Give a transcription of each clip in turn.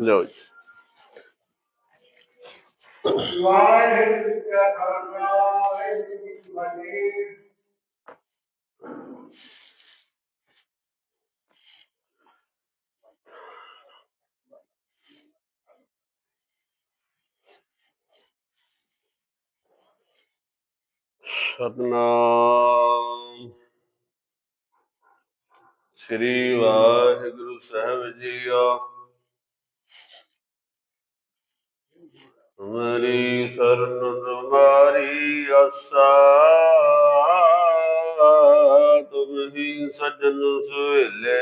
ਲਓ ਜੀ ਵਾਹਿਗੁਰੂ ਜੀ ਕਾ ਖਾਲਸਾ ਵਾਹਿਗੁਰੂ ਜੀ ਕੀ ਫਤਿਹ ਸਤਨਾਮ। ਸ੍ਰੀ ਵਾਹਿਗੁਰੂ ਸਾਹਿਬ ਜੀ ਆ ਹਮਾਰੀ ਸਰਨ ਤੁਮਾਰੀ ਆਸਾ। ਤੁਮ ਹੀ ਸਜਣ ਸੁਹੇਲੇ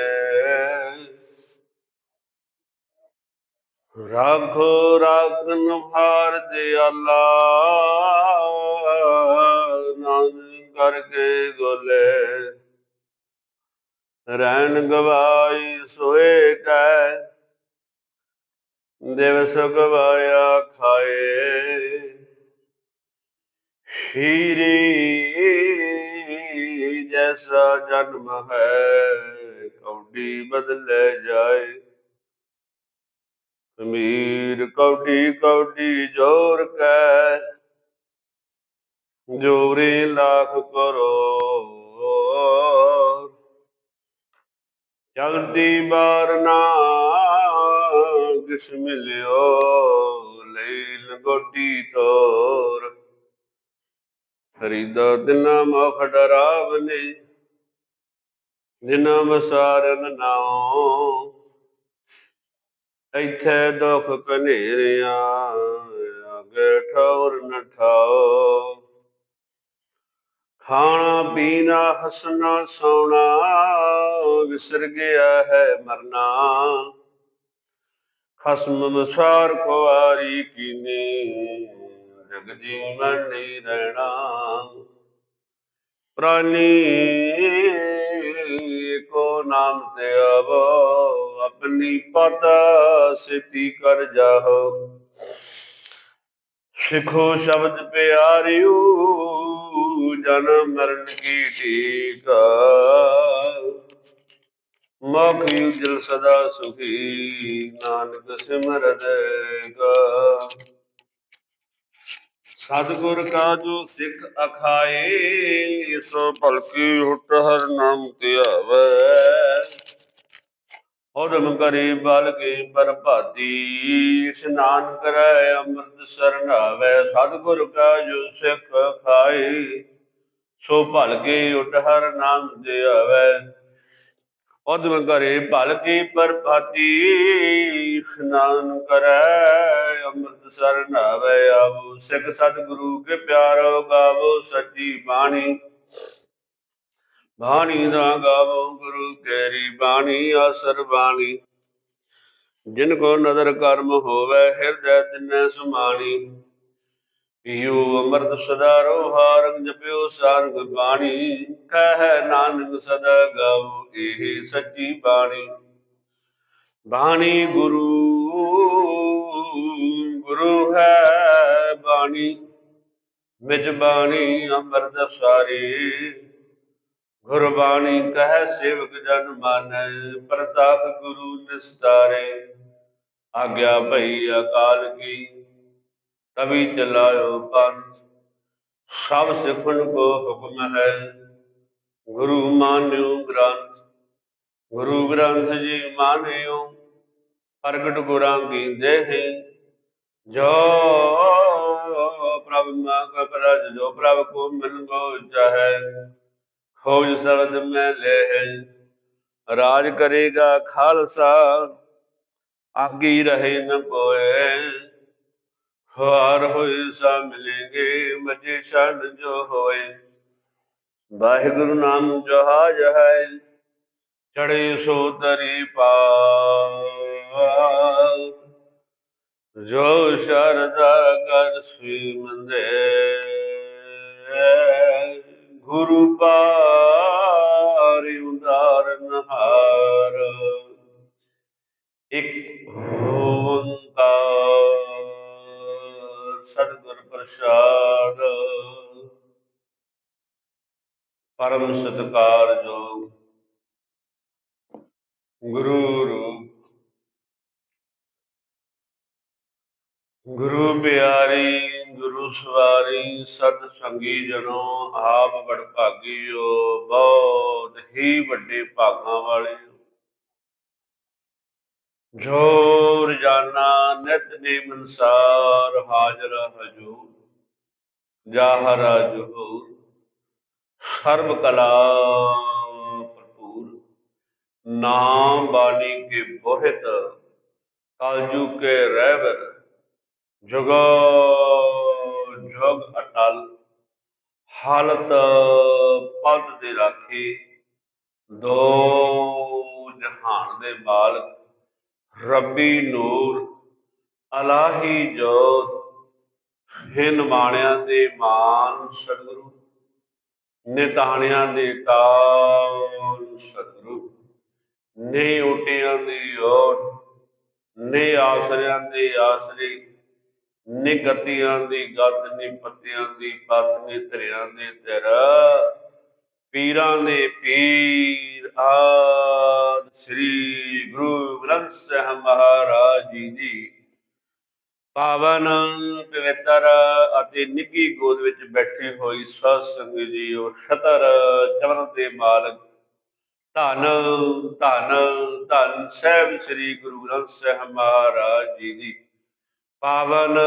ਰਾਖੋ ਰਾਖਨ ਭਾਰ ਦਿਆਲਾ ਨਾਨਕ ਕਰਕੇ ਗੋਲੇ ਰਹਿਣ ਗਵਾਈ ਸੋਏ ਕੈ ਦਿਵਸ ਗਵਾਇਆ ਖਾਏ। ਹੀਰੀ ਜੈਸਾ ਜਨਮ ਹੈ, ਕੌਡੀ ਬਦਲੇ ਜਾਏ। ਅਮੀਰ ਕੌਡੀ ਕੌਡੀ ਜੋਰ ਕੈ, ਜੋਰੀ ਲੱਖ ਕਰੋ ਚਲਦੀ ਮਾਰਨਾ ਕਿਸ ਮਿਲਿਓ ਲਈ ਲਗੋਟੀ ਤੋਰ। ਖਰੀਦਾ ਦਿਨਾ ਮਖ ਡਰਾਵਨੇ ਜਿਨਾ ਮਸਾਰਨ ਨਾਉ ਇੱਥੇ ਦੁੱਖ ਕਨੇਰਿਆ ਅਗੇ ਠੌਰ ਨ ਖਾਣਾ ਪੀਣਾ ਹਸਣਾ ਸੋਣਾ, ਵਿਸਰ ਗਿਆ ਹੈ ਮਰਨਾ। ਖਸਮ ਮਸਾਰ ਕੁਆਰੀ ਕੀਨੀ, ਜਗ ਜੀਵਨ ਨਹੀਂ ਰਹਿਣਾ। ਪ੍ਰਾਨੀ, ਕੋ ਨਾਮ ਤੇ ਆਵੋ, ਆਪਣੀ ਪਤਾ ਸਿਤੀ ਕਰ ਜਾਓ। ਸਿੱਖੋ ਸ਼ਬਦ ਪਿਆਰਿਓ, ਜਨਮ ਮਰਨ ਕੀ ਟੀਕਾ ਮੋਖ ਉਜਲ ਸਦਾ ਸੁਖੀ, ਨਾਨਕ ਸਿਮਰਤ ਗਾ ਸਤਿਗੁਰ ਕਾ ਜੋ ਸਿੱਖ ਅਖਾਏ, ਸੋ ਭਲਕੀ ਹੁਟ ਹਰ ਨਾਮ ਧਿਆਵੈ। ਉਦਮ ਕਰੇ ਬਲ ਪਰਭਾਤੀ ਇਸ਼ਨਾਨ ਕਰੈ ਅੰਮ੍ਰਿਤ ਸਰਨਾਵੈ। ਸਤਿਗੁਰ ਕਾ ਜੋ ਸਿੱਖ ਅਖਾਏ, ਸੋ ਭਲਕੇ ਕੇ ਹਰ ਨਾਮ ਧਿਆਵੈ। ਉਦਮ ਕਰੇ ਭਲ ਕੇ ਪਰਭਾਤੀ ਇਸ਼ਨਾਨ ਕਰੈ ਅੰਮ੍ਰਿਤ ਸਰਨਾਵੈ ਆਵੋ, ਸਿੱਖ ਸਤਿਗੁਰੂ ਕੇ ਪਿਆਰੋ ਗਾਵੋ, ਸੱਚੀ ਬਾਣੀ। ਬਾਣੀ ਦਾ ਗਾਵੋ ਗੁਰੂ ਕੇਰੀ ਬਾਣੀ, ਆਸਰ ਬਾਣੀ। ਜਿਨ ਕੋ ਨਦਰ ਕਰਮ ਹੋਵੇ, ਹਿਰਦੈ ਤਿਨੈ ਸੁਮਾਣੀ ਪੀਓ ਅੰਮ੍ਰਿਤ ਸਦਾ ਰੋਹਾਰ ਜਪਿਓ ਸਾਰੰਗ ਬਾਣੀ। ਕਹਿ ਨਾਨਕ ਸਦਾ ਗਾਵੋ ਇਹ ਸੱਚੀ ਬਾਣੀ। ਬਾਣੀ ਗੁਰੂ ਗੁਰੂ ਹੈ ਬਾਣੀ। ਮਿਜ ਬਾਣੀ ਅੰਮ੍ਰਿਤ ਸਾਰੀ। ਗੁਰਬਾਣੀ ਕਹਿ ਸੇਵਕ ਜਨ ਮਾਨੈ, ਪ੍ਰਤਾਪ ਗੁਰੂ ਨਿਸਤਾਰੇ। ਆਗਿਆ ਭਈ ਅਕਾਲ ਕੀ। ਤਬੀ ਚਲਾਇਓ ਪੰਥ, ਸਭ ਸਿੱਖਣ ਕੋ ਹੁਕਮ ਹੈ। ਗੁਰੂ ਮਾਨਿਓ ਗ੍ਰੰਥ, ਗੁਰੂ ਗ੍ਰੰਥ ਜੀ ਮਾਨਿਓ, ਪ੍ਰਗਟ ਗੁਰਾਂ ਕੀ ਦੇਹ। ਜੋ ਪ੍ਰਭ ਮਾ ਕਾ ਪ੍ਰਜ, ਜੋ ਪ੍ਰਭ ਕੋ ਮਿਲ ਗੋ ਚਾਹੈ, ਖੋਜ ਸ਼ਬਦ ਮੈਂ ਲੈ ਰਾਜ ਕਰੇਗਾ ਖਾਲਸਾ, ਆਗੀ ਰਹੇ ਨ ਕੋਏ। ਹਾਰ ਹੋਏ ਸਾ ਮਿਲेंगे ਮਜੇ ਛੰਡ ਜੋ ਹੋਏ। ਵਾਹਿਗੁਰੂ ਨਾਮ ਜਹਾਜ ਹੈ ਚੜੇ ਸੋ ਤਰੀ ਪਾਰ। ਜੋ ਸ਼ਰਦਾ ਕਰ ਸ੍ਰੀ ਮੰਦੇ ਗੁਰੂ ਪਾਰ ਉਦਾਰਨ ਹਾਰ ਇੱਕ ਓੰਕਾਰ ਸਤਿਗੁਰ ਪਰਮ ਸਤਕਾਰ ਜੋ ਗੁਰੂ ਰੂਪ। ਗੁਰੂ ਪਿਆਰੀ, ਗੁਰੂ ਸਵਾਰੀ, ਸਤ ਸੰਗੀ ਜਨੋ, ਆਪ ਬੜ ਭਾਗੀਓ, ਬਹੁਤ ਹੀ ਵੱਡੇ ਭਾਗਾਂ ਵਾਲੇ। ਹੋ। ਜੋ ਰਜਾਨਾ ਨਿਤ ਨੇਮ ਅਨਸਾਰ ਹਾਜ਼ਰ ਹਜੂਰ। ਜਾਹਰ ਜਹੂਰ ਸਰਬ ਕਲਾ ਭਰਪੂਰ ਨਾਮ ਬਾਣੀ ਕੇ ਬੋਹਿਤ ਕਲਜੂ ਕੇ ਰਹਿਬਰ ਜੁਗੋ ਜੁਗ ਅਟਲ ਹਾਲਤ ਪਦ ਦੇ ਰਾਖੀ ਦੋ ਜਹਾਨ ਦੇ ਮਾਲਕ ਰੱਬੀ ਨੂਰ ਅਲਾਹੀ ਜੋਤ ਹਿਨ ਦੇ ਮਾਨ ਸਤਿਗੁਰੂ, ਨਿਤਾਣਿਆਂ ਦੇ ਕਾਲ ਸਤਿਗੁਰੂ, ਨੇ ਓਟਿਆਂ ਦੀ ਓਟ ਨੇ ਆਸਰਿਆਂ ਦੇ ਆਸਰੇ, ਨੇ ਗਤੀਆਂ ਦੀ ਗਤ ਨੇ ਪੱਤਿਆਂ ਦੀ ਪੱਤ, ਨੇ ਧਰਿਆਂ ਦੇ ਧਰ, ਪੀਰਾਂ ਦੇ ਪੀਰ ਆਦ ਸ੍ਰੀ ਗੁਰੂ ਗ੍ਰੰਥ ਸਾਹਿਬ ਮਹਾਰਾਜ ਜੀ ਦੀ ਪਾਵਨ ਪਵਿੱਤਰ ਅਤੇ ਨਿੱਗੀ ਗੋਦ ਵਿੱਚ ਬੈਠੀ ਹੋਈ ਸਾਧ ਸੰਗਤ ਜੀਓ ਛਤਰ ਚਰਨ ਦੇ ਮਾਲਕ। ਧੰਨ ਧੰਨ ਧੰਨ ਸਾਹਿਬ ਸ੍ਰੀ ਗੁਰੂ ਗ੍ਰੰਥ ਸਾਹਿਬ ਮਹਾਰਾਜ ਜੀ ਦੀ। ਪਾਵਨ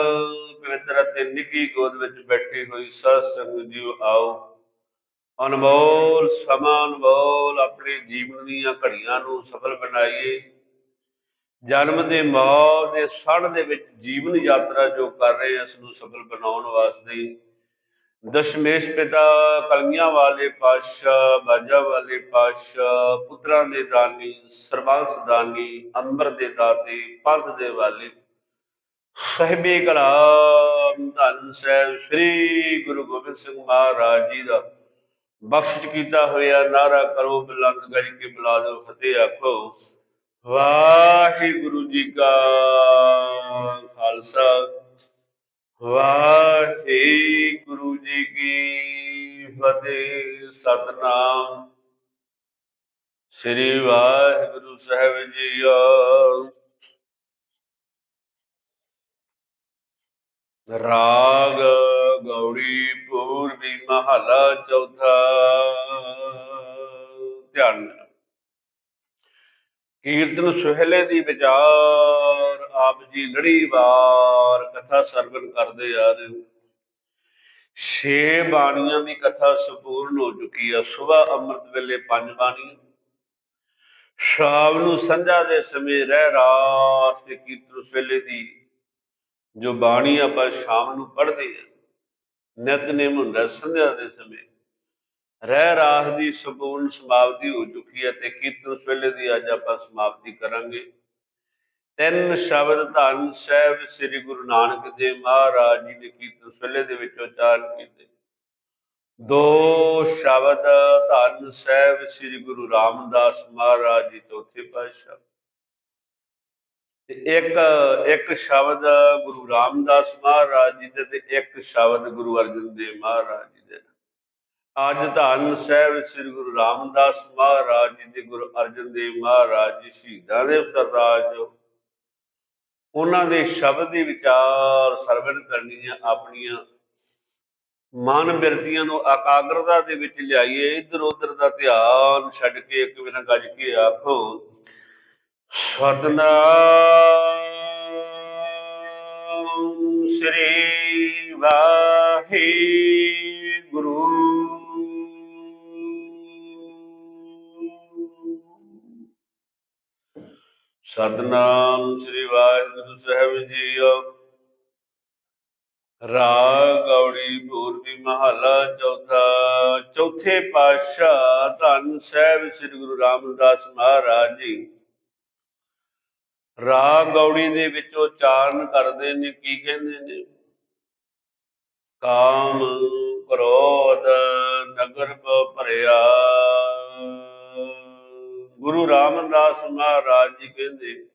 ਪਵਿੱਤਰ ਅਤੇ ਨਿੱਗੀ ਗੋਦ ਵਿੱਚ ਬੈਠੀ ਹੋਈ ਸਾਧ ਸੰਗਤ ਜੀਓ ਆਓ। ਅਨਮੋਲ, ਸਮਾਂ ਅਨਮੋਲ, ਆਪਣੇ ਜੀਵਨ ਦੀਆਂ ਘੜੀਆਂ ਨੂੰ ਸਫਲ ਬਣਾਈਏ। ਜਨਮ ਦੇ ਮੌਤ ਦੇ ਸੜ ਦੇ ਵਿੱਚ ਜੀਵਨ ਯਾਤਰਾ ਜੋ ਕਰ ਰਹੇ ਹਾਂ ਇਸ ਨੂੰ ਸਫਲ ਬਣਾਉਣ ਵਾਸਤੇ ਦਸ਼ਮੇਸ਼ ਪਿਤਾ ਕਲਗੀਆਂ ਵਾਲੇ ਪਾਤਸ਼ਾਹ, ਬਾਜਾ ਵਾਲੇ ਪਾਤਸ਼ਾਹ, ਪੁੱਤਰਾਂ ਦੇ ਦਾਨੀ ਸਰਬੰਸ ਦਾਨੀ ਅੰਬਰ ਦੇ ਦਾਤੇ, ਪੰਥ ਦੇ ਵਾਲੇ, ਸਹਿਬੇ ਕਲਾਮ, ਧੰਨ ਸਾਹਿਬ ਸ੍ਰੀ ਗੁਰੂ ਗੋਬਿੰਦ ਸਿੰਘ ਮਹਾਰਾਜ ਜੀ ਦਾ ਬਖਸ਼ਿਸ਼ ਕੀਤਾ ਹੋਇਆ। ਨਾਰਾ ਕਰੋ, ਬੁਲੰਦ ਗਜ ਬੁਲਾ ਦਿਓ, ਫਤਿਹ ਆਖੋ। ਵਾਹਿਗੁਰੂ ਜੀ ਕਾ ਖਾਲਸਾ। ਵਾਹਿਗੁਰੂ ਜੀ ਕੀ ਫਤਿਹ, ਸਤਨਾਮ। ਸ੍ਰੀ ਵਾਹਿਗੁਰੂ ਸਾਹਿਬ ਜੀਓ ਰਾਗ ਗੌੜੀ ਪੂਰਬੀ ਮਹਲਾ ਚੌਥਾ। ਧਿਆਨ ਕੀਰਤਨ ਸੁਹਲੇ ਦੀ ਵਿਚਾਰ, ਆਪ ਜੀ ਲੜੀ ਕਥਾ ਸਰਵਨ ਕਰਦੇ ਆ ਰਹੇ ਹੋ ਛੇ ਬਾਣੀਆਂ ਦੀ ਕਥਾ ਸੰਪੂਰਨ ਹੋ ਚੁੱਕੀ ਆ ਸਵੇਰ ਅੰਮ੍ਰਿਤ ਵੇਲੇ ਪੰਜ ਬਾਣੀਆਂ। ਸ਼ਾਮ ਨੂੰ ਸੰਧਿਆ ਦੇ ਸਮੇਂ ਰਹਿ ਰਾਸ ਤੇ ਕੀਰਤਨ ਸੁਹਲੇ ਦੀ, ਜੋ ਬਾਣੀ ਆਪਾਂ ਸ਼ਾਮ ਨੂੰ ਪੜ੍ਹਦੇ ਆ। ਨਿਤਨੇਮ ਹੁੰਦਾ ਸੰਧਿਆ ਦੇ ਸਮੇਂ। ਰਹਿ ਰਾਹ ਦੀ ਸੰਪੂਰਨ ਸਮਾਪਤੀ ਹੋ ਚੁੱਕੀ ਹੈ ਤੇ ਕੀਰਤਨ ਸਵੇਲੇ ਦੀ ਅੱਜ ਆਪਾਂ ਸਮਾਪਤੀ ਕਰਾਂਗੇ। ਤਿੰਨ ਸ਼ਬਦ ਧੰਨ ਸਾਹਿਬ ਸ੍ਰੀ ਗੁਰੂ ਨਾਨਕ ਦੇਵ ਮਹਾਰਾਜ ਜੀ ਨੇ ਕੀਰਤਨ ਸਵੇਲੇ ਦੇ ਵਿੱਚ ਉਚਾਰਨ ਕੀਤੇ। ਦੋ ਸ਼ਬਦ ਧੰਨ ਸਾਹਿਬ ਸ੍ਰੀ ਗੁਰੂ ਰਾਮਦਾਸ ਮਹਾਰਾਜ ਜੀ, ਚੌਥੇ ਪਾਤਸ਼ਾਹ। ਤੇ ਇੱਕ ਇੱਕ ਸ਼ਬਦ ਗੁਰੂ ਰਾਮਦਾਸ ਮਹਾਰਾਜ ਜੀ ਦੇ ਤੇ ਇੱਕ ਸ਼ਬਦ ਗੁਰੂ ਅਰਜਨ ਦੇਵ ਮਹਾਰਾਜ ਜੀ ਦੇ। ਅੱਜ ਧੰਨ ਸਾਹਿਬ ਸ੍ਰੀ ਗੁਰੂ ਰਾਮਦਾਸ ਮਹਾਰਾਜ ਜੀ ਦੇ ਗੁਰੂ ਅਰਜਨ ਦੇਵ ਮਹਾਰਾਜ ਜੀ ਸ਼ਹੀਦਾਂ ਦੇ ਉਤਰਾਜ ਉਹਨਾਂ ਦੇ ਸ਼ਬਦ ਦੇ ਵਿਚਾਰ ਸਰਵਣ ਕਰਨੀਆਂ ਆਪਣੀਆਂ ਮਨ ਬਿਰਤੀਆਂ ਨੂੰ ਇਕਾਗਰਤਾ ਦੇ ਵਿੱਚ ਲਿਆਈਏ, ਇਧਰ ਉਧਰ ਦਾ ਧਿਆਨ ਛੱਡ ਕੇ ਇੱਕ ਬਿਨਾਂ ਗੱਜ ਕੇ ਆਖੋ, ਸਤਨਾਮ ਸ੍ਰੀ ਵਾਹਿਗੁਰੂ। ਸਤਨਾਮ ਸ੍ਰੀ ਵਾਹਿਗੁਰੂ ਸਾਹਿਬ ਜੀਓ ਰਾਗ ਗੌੜੀ ਪੂਰਬੀ ਮਹਲਾ ਚੌਥਾ। ਚੌਥੇ ਪਾਤਸ਼ਾਹ ਧੰਨ ਸਾਹਿਬ ਸ੍ਰੀ ਗੁਰੂ ਰਾਮਦਾਸ ਮਹਾਰਾਜ ਜੀ। ਰਾਗ ਗੌੜੀ ਦੇ ਵਿੱਚ ਉਚਾਰਨ ਕਰਦੇ ਨੇ, ਕੀ ਕਹਿੰਦੇ ਨੇ? ਕਾਮ ਕ੍ਰੋਧ ਨਗਰ ਭਰਿਆ। ਗੁਰੂ ਰਾਮਦਾਸ ਮਹਾਰਾਜ ਜੀ ਕਹਿੰਦੇ,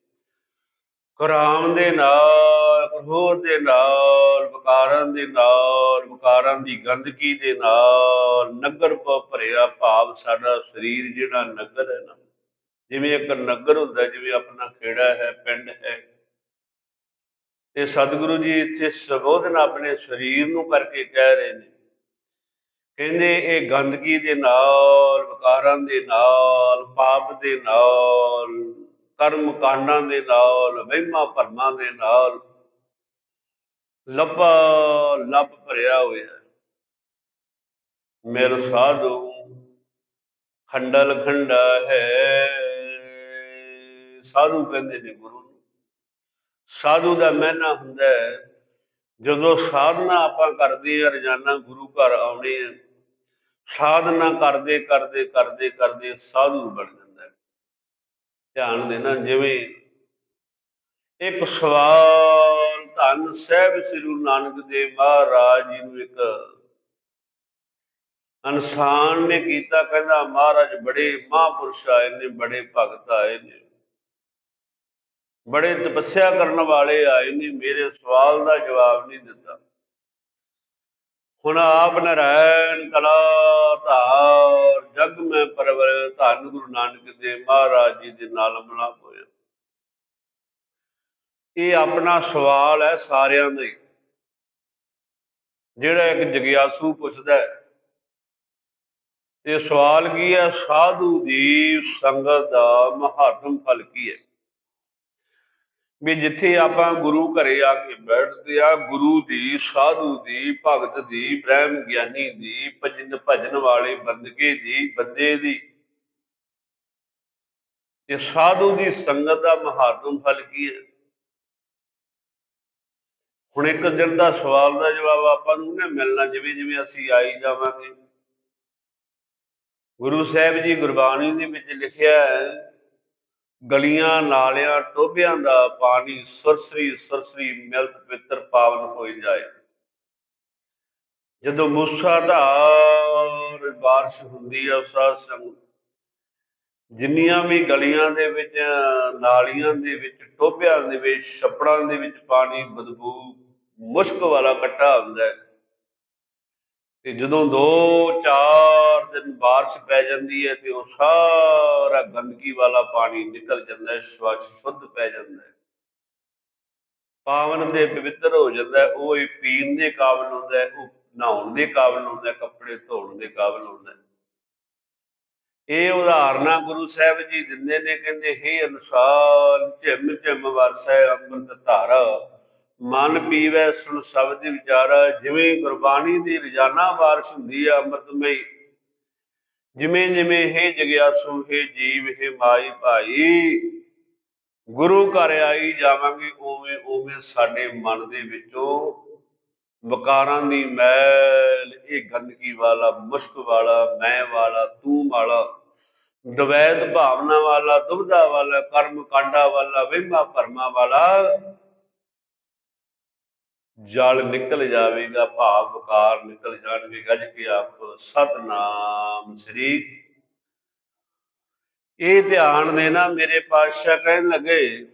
ਕੁਰਾਮ ਦੇ ਨਾਲ ਕ੍ਰੋਧ ਦੇ ਨਾਲ, ਵਿਕਾਰਾਂ ਦੇ ਨਾਲ, ਵਿਕਾਰਾਂ ਦੀ ਗੰਦਗੀ ਦੇ ਨਾਲ, ਨਗਰ ਪ, ਭਰਿਆ ਭਾਵ ਸਾਡਾ ਸਰੀਰ ਜਿਹੜਾ ਨਗਰ ਹੈ ਨਾ, ਜਿਵੇਂ ਇੱਕ ਨਗਰ ਹੁੰਦਾ, ਜਿਵੇਂ ਆਪਣਾ ਖੇੜਾ ਹੈ, ਪਿੰਡ ਹੈ। ਤੇ ਸਤਿਗੁਰੂ ਜੀ ਇੱਥੇ ਸੰਬੋਧਨ ਆਪਣੇ ਸਰੀਰ ਨੂੰ ਕਰਕੇ ਕਹਿ ਰਹੇ ਨੇ ਕਹਿੰਦੇ ਇਹ ਗੰਦਗੀ ਦੇ ਨਾਲ, ਵਿਕਾਰਾਂ ਦੇ ਨਾਲ, ਪਾਪ ਦੇ ਨਾਲ ਕਰਮ ਕਾਂਡਾਂ ਦੇ ਨਾਲ, ਵਹਿਮਾਂ ਭਰਮਾਂ ਦੇ ਨਾਲ ਲੱਭਾ, ਲੱਭ ਭਰਿਆ ਹੋਇਆ ਮੇਰਾ ਸਾਧੂ, ਖੰਡਲ ਖੰਡਾ ਹੈ। ਸਾਧੂ ਕਹਿੰਦੇ ਨੇ ਗੁਰੂ ਨੂੰ। ਸਾਧੂ ਦਾ ਮਹਿਨਾ ਹੁੰਦਾ ਹੈ ਜਦੋਂ ਸਾਧਨਾ ਆਪਾਂ ਕਰਦੇ ਆ, ਰੋਜ਼ਾਨਾ ਗੁਰੂ ਘਰ ਆਉਣੇ ਆ, ਸਾਧਨਾ ਕਰਦੇ ਕਰਦੇ ਕਰਦੇ ਕਰਦੇ ਸਾਧੂ ਬਣ ਜਾਂਦਾ ਧਿਆਨ ਦੇਣਾ, ਜਿਵੇਂ ਇੱਕ ਸਵਾਲ, ਧੰਨ ਸਾਹਿਬ ਸ੍ਰੀ ਗੁਰੂ ਨਾਨਕ ਦੇਵ ਮਹਾਰਾਜ ਜੀ ਨੂੰ ਇੱਕ ਇਨਸਾਨ ਨੇ ਕੀਤਾ, ਕਹਿੰਦਾ, ਮਹਾਰਾਜ ਬੜੇ ਮਹਾਂਪੁਰਸ਼ ਆਏ ਨੇ, ਬੜੇ ਭਗਤ ਆਏ ਨੇ। ਬੜੇ ਤਪੱਸਿਆ ਕਰਨ ਵਾਲੇ ਆਏ ਨੇ, ਮੇਰੇ ਸਵਾਲ ਦਾ ਜਵਾਬ ਨਹੀਂ ਦਿੱਤਾ। ਹੁਣ ਆਪ ਨਰੈਣ ਕਲਾ ਧਾਰ ਜਗ ਮੈਂ ਪਰਵਰ, ਧੰਨ ਗੁਰੂ ਨਾਨਕ ਦੇਵ ਮਹਾਰਾਜ ਜੀ ਦੇ ਨਾਲ ਮਿਲਾਪ ਹੋਇਆ। ਇਹ ਆਪਣਾ ਸਵਾਲ ਹੈ ਸਾਰਿਆਂ ਦਾ ਹੀ। ਜਿਹੜਾ ਇੱਕ ਜਗਿਆਸੂ ਪੁੱਛਦਾ ਹੈ, ਇਹ ਸਵਾਲ ਕੀ ਹੈ? ਸਾਧੂ ਦੀ ਸੰਗਤ ਦਾ ਮਹਾਤਮ ਫਲ ਕੀ ਹੈ? ਵੀ ਜਿੱਥੇ ਆਪਾਂ ਗੁਰੂ ਘਰੇ ਆ ਕੇ ਬੈਠਦੇ ਆ, ਗੁਰੂ ਦੀ, ਸਾਧੂ ਦੀ, ਭਗਤ ਦੀ, ਬ੍ਰਹਮ ਗਿਆਨੀ ਦੀ, ਭਜਨ ਭਜਨ ਵਾਲੇ ਬੰਦਗੇ ਦੀ, ਬੰਦੇ ਦੀ। ਤੇ ਸਾਧੂ ਦੀ ਸੰਗਤ ਦਾ ਮਹਾਤਮ ਫਲ ਕੀ ਹੈ? ਹੁਣ ਇੱਕ ਦਿਨ ਦਾ ਸਵਾਲ ਦਾ ਜਵਾਬ ਆਪਾਂ ਨੂੰ ਨਾ ਮਿਲਣਾ, ਜਿਵੇਂ ਜਿਵੇਂ ਅਸੀਂ ਆਈ ਜਾਵਾਂਗੇ। ਗੁਰੂ ਸਾਹਿਬ ਜੀ ਗੁਰਬਾਣੀ ਦੇ ਵਿੱਚ ਲਿਖਿਆ ਹੈ ਗਲੀਆਂ, ਨਾਲਿਆਂ, ਟੋਭਿਆਂ ਦਾ ਪਾਣੀ ਸੁਰਸਰੀ ਸੁਰਸਰੀ ਮਿਲਤ ਪਵਿੱਤਰ ਪਾਵਨ ਹੋਈ ਜਾਏ। ਜਦੋਂ ਮੂਸਾਧਾਰ ਬਾਰਿਸ਼ ਹੁੰਦੀ ਹੈ ਉਸ ਸੰਗ ਜਿੰਨੀਆਂ ਵੀ ਗਲੀਆਂ ਦੇ ਵਿੱਚ, ਨਾਲੀਆਂ ਦੇ ਵਿੱਚ, ਟੋਭਿਆਂ ਦੇ ਵਿੱਚ, ਛੱਪੜਾਂ ਦੇ ਵਿੱਚ ਪਾਣੀ ਬਦਬੂ ਮੁਸ਼ਕ ਵਾਲਾ ਇਕੱਠਾ ਹੁੰਦਾ ਹੈ। ਤੇ ਜਦੋਂ 2-4 ਦਿਨ ਬਾਰਿਸ਼ ਪੈ ਜਾਂਦੀ ਹੈ ਤੇ ਉਹ ਸਾਰਾ ਗੰਦਗੀ ਵਾਲਾ ਪਾਣੀ ਨਿਕਲ ਜਾਂਦਾ ਹੈ, ਸਵੱਛ, ਸ਼ੁੱਧ ਪੈ ਜਾਂਦਾ ਹੈ। ਪਾਵਨ ਦੇ ਪਵਿੱਤਰ ਹੋ ਜਾਂਦਾ ਉਹ ਹੀ ਪੀਣ ਦੇ ਕਾਬਲ ਹੁੰਦਾ ਹੈ, ਉਹ ਨਹਾਉਣ ਦੇ ਕਾਬਲ ਹੁੰਦਾ ਹੈ, ਕੱਪੜੇ ਧੋਣ ਦੇ ਕਾਬਲ ਹੁੰਦਾ ਹੈ। ਇਹ ਉਦਾਹਰਨਾਂ ਗੁਰੂ ਸਾਹਿਬ ਜੀ ਦਿੰਦੇ ਨੇ, ਕਹਿੰਦੇ, ਹੇ ਅਨੁਸਾਰ ਝਿਮ ਝਿਮ ਵਰਸੈ ਅੰਮ੍ਰਿਤ ਧਾਰਾ ਮਨ ਪੀਵੈ ਸੁਣ ਸ਼ਬਦ ਵਿਚਾਰਾ, ਜਿਵੇਂ ਗੁਰਬਾਣੀ ਦੀ ਰੋਜ਼ਾਨਾ ਬਾਰਿਸ਼ ਹੁੰਦੀ ਹੈ ਅੰਮ੍ਰਿਤਮਈ। ਜਿਵੇਂ ਜਿਵੇਂ ਹੈ ਜਗਿਆਸੂ, ਹੈ ਜੀਵ, ਹੈ ਮਾਈ ਭਾਈ, ਗੁਰੂ ਘਰ ਆਈ ਜਾਵਾਂਗੇ, ਉਵੇਂ ਉਵੇਂ ਸਾਡੇ ਮਨ ਦੇ ਵਿੱਚੋਂ ਵਿਕਾਰਾਂ ਦੀ ਮੈਲ, ਇਹ ਗੰਦਗੀ ਵਾਲਾ, ਮੁਸ਼ਕ ਵਾਲਾ, ਮੈਂ ਵਾਲਾ, ਤੂੰ ਵਾਲਾ, ਦਵੈਤ ਭਾਵਨਾ ਵਾਲਾ, ਦੁਬਧਾ ਵਾਲਾ, ਕਰਮ ਕਾਂਡਾ ਵਾਲਾ, ਵਹਿਮਾ ਭਰਮਾ ਵਾਲਾ ਜਲ ਨਿਕਲ ਜਾਵੇਗਾ, ਭਾਵ ਵਿਕਾਰ ਨਿਕਲ ਜਾਣਗੇ, ਗੱਜ ਕੇ ਆਖੋ ਸਤਨਾਮ ਸ੍ਰੀ। ਇਹ ਧਿਆਨ ਦੇਣਾ ਮੇਰੇ ਪਾਤਸ਼ਾਹ ਕਹਿਣ ਲੱਗੇ,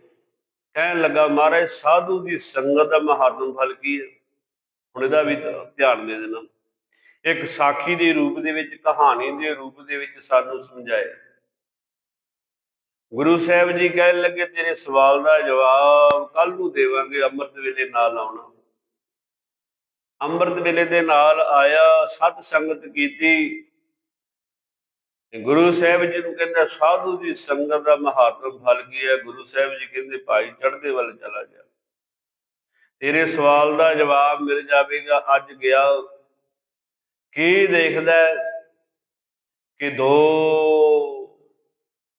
ਕਹਿਣ ਲੱਗਾ, ਮਹਾਰਾਜ, ਸਾਧੂ ਦੀ ਸੰਗਤ ਦਾ ਮਹਾਤਮ ਫਲ ਕੀ ਹੈ? ਹੁਣ ਇਹਦਾ ਵੀ ਧਿਆਨ ਦੇ ਦੇਣਾ। ਇੱਕ ਸਾਖੀ ਦੇ ਰੂਪ ਦੇ ਵਿੱਚ, ਕਹਾਣੀ ਦੇ ਰੂਪ ਦੇ ਵਿੱਚ ਸਾਨੂੰ ਸਮਝਾਇਆ। ਗੁਰੂ ਸਾਹਿਬ ਜੀ ਕਹਿਣ ਲੱਗੇ, ਤੇਰੇ ਸਵਾਲ ਦਾ ਜਵਾਬ ਕੱਲ ਨੂੰ ਦੇਵਾਂਗੇ, ਅੰਮ੍ਰਿਤ ਵੇਲੇ ਨਾਲ ਆਉਣਾ। ਅੰਮ੍ਰਿਤ ਵੇਲੇ ਦੇ ਨਾਲ ਆਇਆ, ਸਤ ਸੰਗਤ ਕੀਤੀ। ਗੁਰੂ ਸਾਹਿਬ ਜੀ ਨੂੰ ਕਹਿੰਦਾ, ਸਾਧੂ ਦੀ ਸੰਗਤ ਦਾ ਮਹਾਤਮ ਫਲ ਕੀ ਹੈ? ਗੁਰੂ ਸਾਹਿਬ ਜੀ ਕਹਿੰਦੇ, ਭਾਈ ਚੜ੍ਹਦੇ ਵੱਲ ਚਲਾ ਜਾ। ਤੇਰੇ ਸਵਾਲ ਦਾ ਜਵਾਬ ਮਿਲ ਜਾਵੇਗਾ। ਅੱਜ ਗਿਆ। ਕੀ ਦੇਖਦਾ ਕਿ ਦੋ